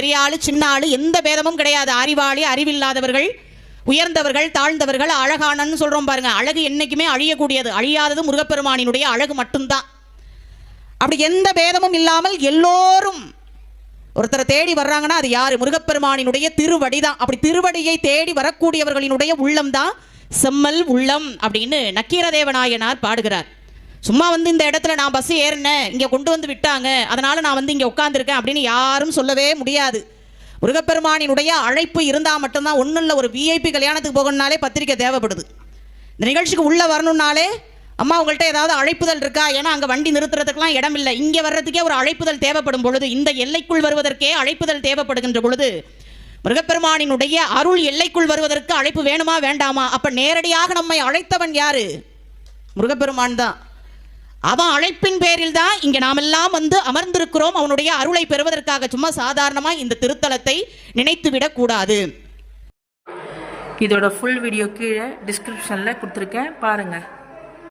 பெரிய ஆளு சின்ன ஆளு எந்த பேதமும் கிடையாது. அறிவாளி அறிவில்லாதவர்கள் உயர்ந்தவர்கள் தாழ்ந்தவர்கள் அழகானன்னு சொல்றோம் பாருங்க. அழகு என்னைக்குமே அழியக்கூடியது. அழியாதது முருகப்பெருமானினுடைய அழகு மட்டும்தான். அப்படி எந்த பேதமும் இல்லாமல் எல்லோரும் ஒருத்தரை தேடி வர்றாங்கன்னா அது யாரு? முருகப்பெருமானினுடைய திருவடி தான் அப்படி திருவடியை தேடி வரக்கூடியவர்களினுடைய உள்ளம் தான் செம்மல் உள்ளம் அப்படின்னு நக்கீரதேவநாயனார் பாடுகிறார். சும்மா வந்து இந்த இடத்துல நான் பஸ் ஏறினேன் இங்கே கொண்டு வந்து விட்டாங்க அதனால நான் வந்து இங்கே உட்காந்துருக்கேன் அப்படின்னு யாரும் சொல்லவே முடியாது. முருகப்பெருமானினுடைய அழைப்பு இருந்தால் மட்டும்தான் ஒன்றும் இல்லை ஒரு விஐபி கல்யாணத்துக்கு போகணும்னாலே பத்திரிக்கை தேவைப்படுது. இந்த நிகழ்ச்சிக்கு உள்ளே வரணும்னாலே அம்மா உங்கள்கிட்ட ஏதாவது அழைப்புதல் இருக்கா? ஏன்னா அங்கே வண்டி நிறுத்துறதுக்கெல்லாம் இடம் இல்லை இங்கே வர்றதுக்கே ஒரு அழைப்புதல் தேவைப்படும் பொழுது இந்த எல்லைக்குள் வருவதற்கே அழைப்புதல் தேவைப்படுகின்ற பொழுது முருகப்பெருமானினுடைய அருள் எல்லைக்குள் வருவதற்கு அழைப்பு வேணுமா வேண்டாமா? அப்போ நேரடியாக நம்மை அழைத்தவன் யாரு? முருகப்பெருமான் தான். அவன் அழைப்பின் பேரில் தான் இங்க நாமெல்லாம் வந்து அமர்ந்திருக்கிறோம். அவனுடைய அருளை பெறுவதற்காக சும்மா சாதாரணமாக இந்த திருத்தலத்தை நினைத்து விடக்கூடாது இதோட ஃபுல் வீடியோ கீழே டிஸ்கிரிப்ஷனில் கொடுத்துருக்கேன். பாருங்கள்